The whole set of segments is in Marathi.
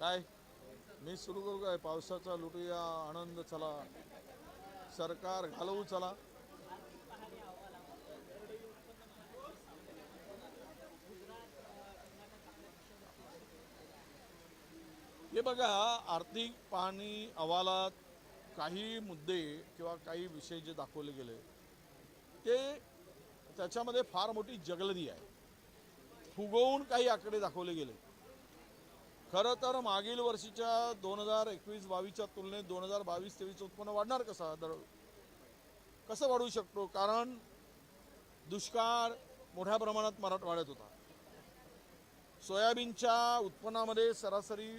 काय? मी सुरू करू काय? पावसाचा लुटूया आनंद चला. सरकार घालवू चला. हे बघा आर्थिक पाहणी अहवालात काही मुद्दे किंवा काही विषय जे दाखवले गेले ते त्याच्यामध्ये फार मोठी जगलरी आहे. फुगवून काही आकडे दाखवले गेले. खरं तर मागील वर्षीच्या दोन हजार एकवीस बावीसच्या तुलनेत दोन हजार बावीस तेवीसचं उत्पन्न वाढणार कसं? दर कसं वाढू शकतो? कारण दुष्काळ मोठ्या प्रमाणात मराठवाड्यात होता. सोयाबीनच्या उत्पन्नामध्ये सरासरी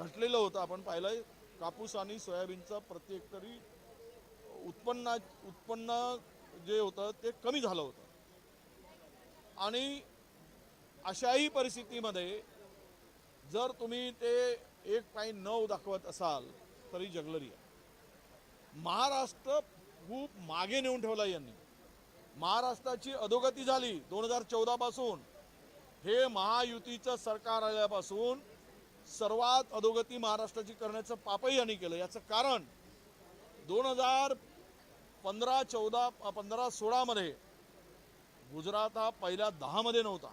घटलेलं होतं. आपण पाहिलं कापूस आणि सोयाबीनचं प्रत्येक तरी उत्पन्ना उत्पन्न जे होतं ते कमी झालं होतं. आणि अशाही परिस्थितीमध्ये जर तुम्ही ते एक पाय नऊ दाखवत असाल तरी जगलरी आहे. महाराष्ट्र खूप मागे नेऊन ठेवला यांनी. महाराष्ट्राची अधोगती झाली दोन हजार चौदा पासून. हे महायुतीचं सरकार आल्यापासून सर्वात अधोगती महाराष्ट्राची करण्याचं पापही यांनी केलं. याचं कारण दोन हजार पंधरा चौदा पंधरा सोळामध्ये गुजरात हा पहिल्या दहामध्ये नव्हता.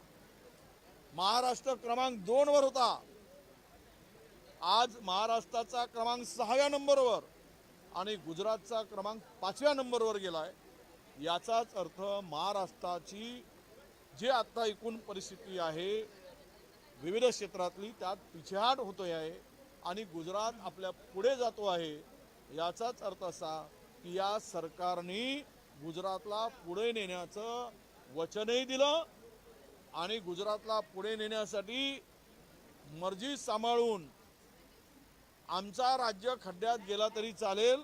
महाराष्ट्र क्रमांक दोनवर होता. आज महाराष्ट्राचा क्रमांक सहाव्या नंबरवर आणि गुजरातचा क्रमांक पाचव्या नंबरवर गेलाय. याचाच अर्थ महाराष्ट्राची जी आता एकूण परिस्थिती आहे विविध क्षेत्रातली त्यात पिछेहाट होतो आहे आणि गुजरात आपल्या पुढे जातो आहे याचाच अर्थ असा की या सरकारने गुजरातला पुढे नेण्याचं वचनही दिलं आणि गुजरातला पुढे नेण्यासाठी मर्जी सांभाळून आमचा राज्य खड्ड्यात गेला तरी चालेल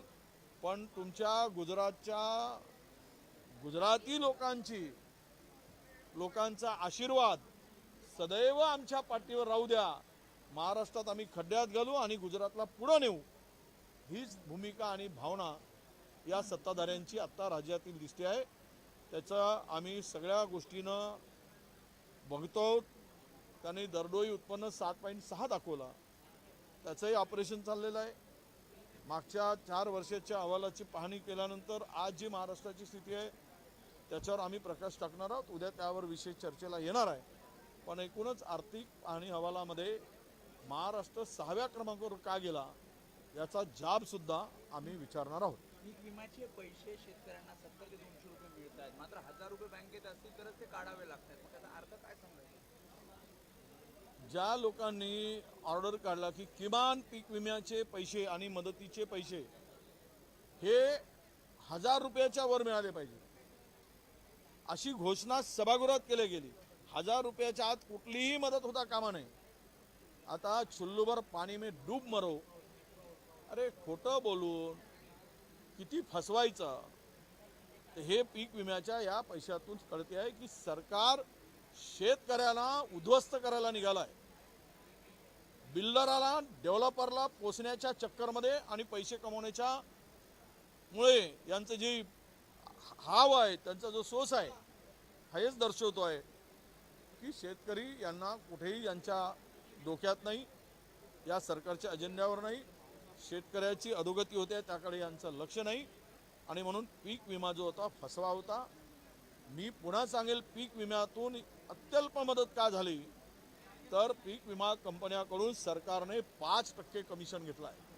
पण तुमच्या गुजरातच्या गुजराती लोकांची लोकांचा आशीर्वाद सदैव आमच्या पाठीवर राहू द्या. महाराष्ट्रात आम्ही खड्ड्यात घालू आणि गुजरातला पुढं नेऊ. हीच भूमिका आणि भावना या सत्ताधाऱ्यांची आत्ता राज्यातील दिसते आहे. त्याचा आम्ही सगळ्या गोष्टीनं बघतो त्यांनी दरडोई उत्पन्न सात पॉईंट सहा दाखवला. त्याचंही ऑपरेशन चाललेलं आहे. मागच्या चार वर्षाच्या अहवालाची पाहणी केल्यानंतर आज जी महाराष्ट्राची स्थिती आहे त्याच्यावर आम्ही प्रकाश टाकणार आहोत. उद्या त्यावर विशेष चर्चेला येणार आहे. पण एकूणच आर्थिक पाहणी अहवालामध्ये महाराष्ट्र सहाव्या क्रमांकावर का गेला याचा जाब सुद्धा आम्ही विचारणार आहोत. पीक विम्याचे पैसे शेतकऱ्यांना सत्तर ते दोनशे रुपये मिळत आहेत मात्र हजार रुपये बँकेत असतील तरच ते काढावे लागतात. मग त्याचा अर्थ काय सांगायचा ज्या लोकांनी ऑर्डर काढला की किमान पीक विम्याचे पैसे आणि मदतीचे पैसे हे हजार रुपयाच्या वर मिळाले पाहिजे अशी घोषणा सभागृहात केली गेली. हजार रुपयाच्या आत कुठलीही मदत होता कामा नये. आता चुल्लूभर पाणी मी डूब मरो. अरे खोटं बोलून किती फसवायचं? हे पीक विम्याच्या या पैशातून कळते आहे की सरकार शेतकऱ्याला उद्ध्वस्त करायला निघालाय. बिल्डराला डेव्हलपरला पोचण्याच्या चक्करमध्ये आणि पैसे कमवण्याच्या मुळे यांचं जी हाव आहे त्यांचा जो सोस आहे हेच दर्शवतो आहे की शेतकरी यांना कुठेही यांच्या डोक्यात नाही या सरकारच्या अजेंड्यावर नाही शेतकऱ्याची अधोगती होते त्याकडे यांचं लक्ष नाही. आणि म्हणून पीक विमा जो होता फसवा होता. मी पुन्हा सांगेल पीक विम्यातून अत्यल्प मदत का झाली? तर पीक विमा कंपन्याकडून सरकारने पाच टक्के कमिशन घेतलं आहे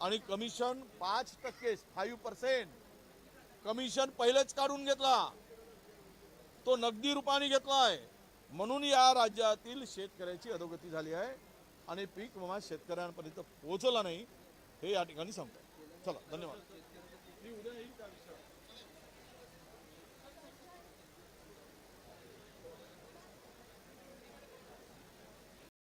आणि कमिशन पाच टक्के फाईव्ह पर्सेंट कमिशन पहिलेच काढून घेतला. तो नगदी रूपाने घेतला आहे म्हणून या राज्यातील शेतकऱ्याची अधोगती झाली आहे आणि पीक विमा शेतकऱ्यांपर्यंत पोहोचला नाही हे या ठिकाणी सांगतो चला धन्यवाद.